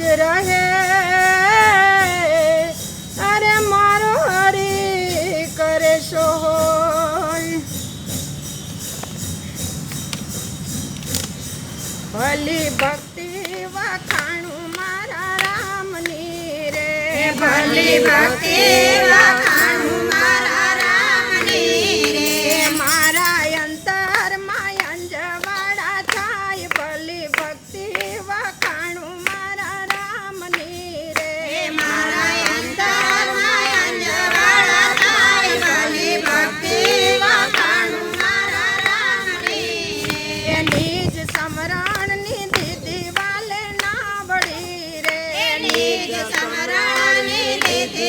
રહે અરે મારો હરી કરે શો ભલી ભક્તિ વખાણું મારા રામની રે ભલી ભક્તિ વખાણ ग समराने देते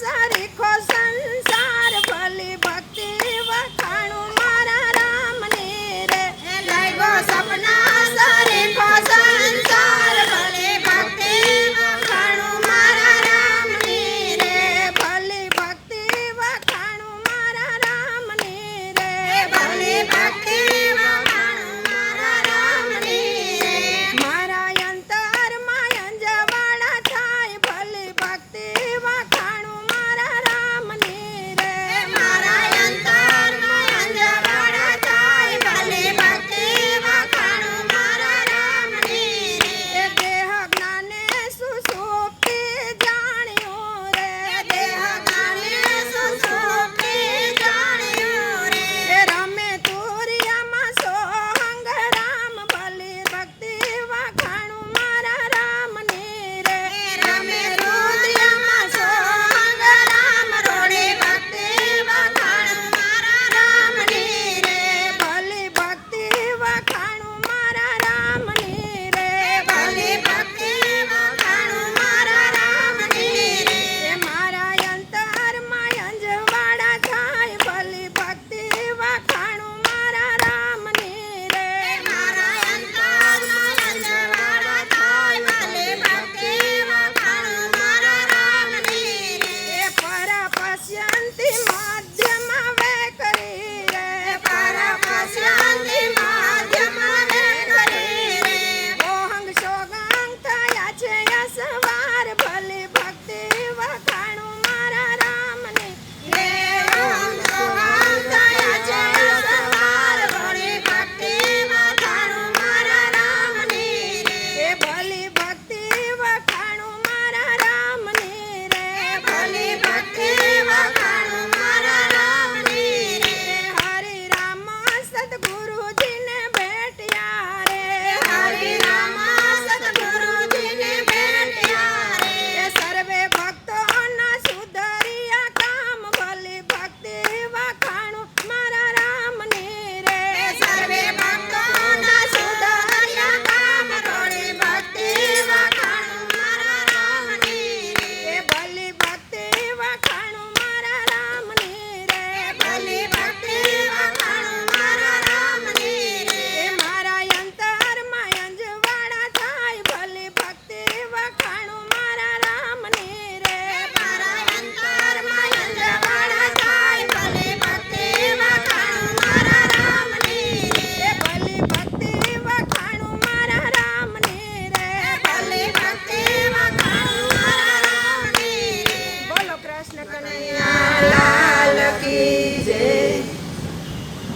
Massaricos